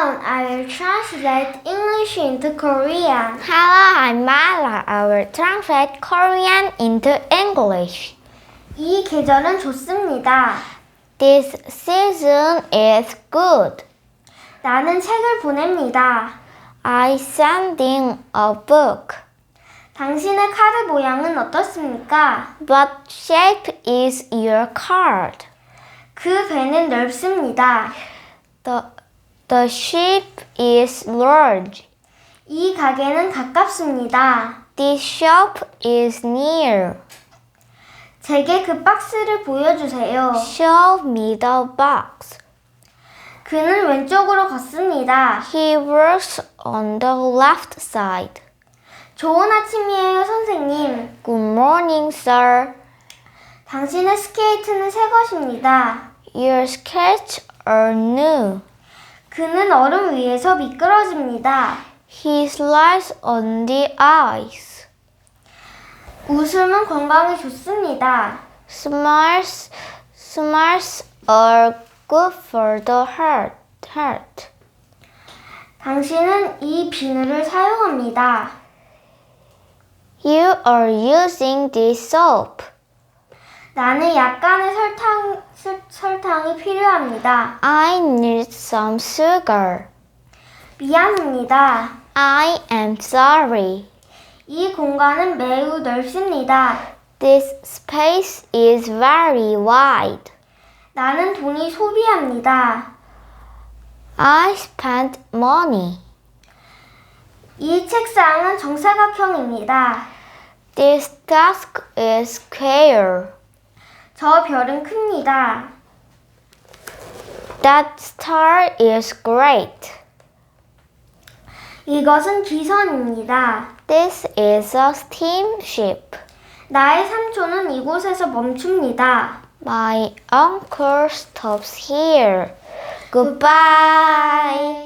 Down, I will translate English into Korean. Hello, I'm Mala. I will translate Korean into English. 이 계절은 좋습니다. This season is good. 나는 책을 보냅니다. I sending a book. 당신의 카드 모양은 어떻습니까? What shape is your card? 그 배는 넓습니다. The, the ship is large. 이 가게는 가깝습니다. This shop is near. 제게 그 박스를 보여주세요. Show me the box. 그는 왼쪽으로 걷습니다. He works on the left side. 좋은 아침이에요, 선생님. Good morning, sir. 당신의 스케이트는 새 것입니다. Your skates are new. 그는 얼음 위에서 미끄러집니다. He slides on the ice. 웃음은 건강에 좋습니다. Smiles, smiles are good for the heart. heart. 당신은 이 비누를 사용합니다. You are using this soap. 나는 약간의 설탕, 설, 설탕이 필요합니다. I need some sugar. 미안합니다. I am sorry. 이 공간은 매우 넓습니다. This space is very wide. 나는 돈이 소비합니다. I spent money. 이 책상은 정사각형입니다. This desk is square. 저 별은 큽니다. That star is great. 이것은 기선입니다. This is a steamship. 나의 삼촌은 이곳에서 멈춥니다. My uncle stops here. Goodbye.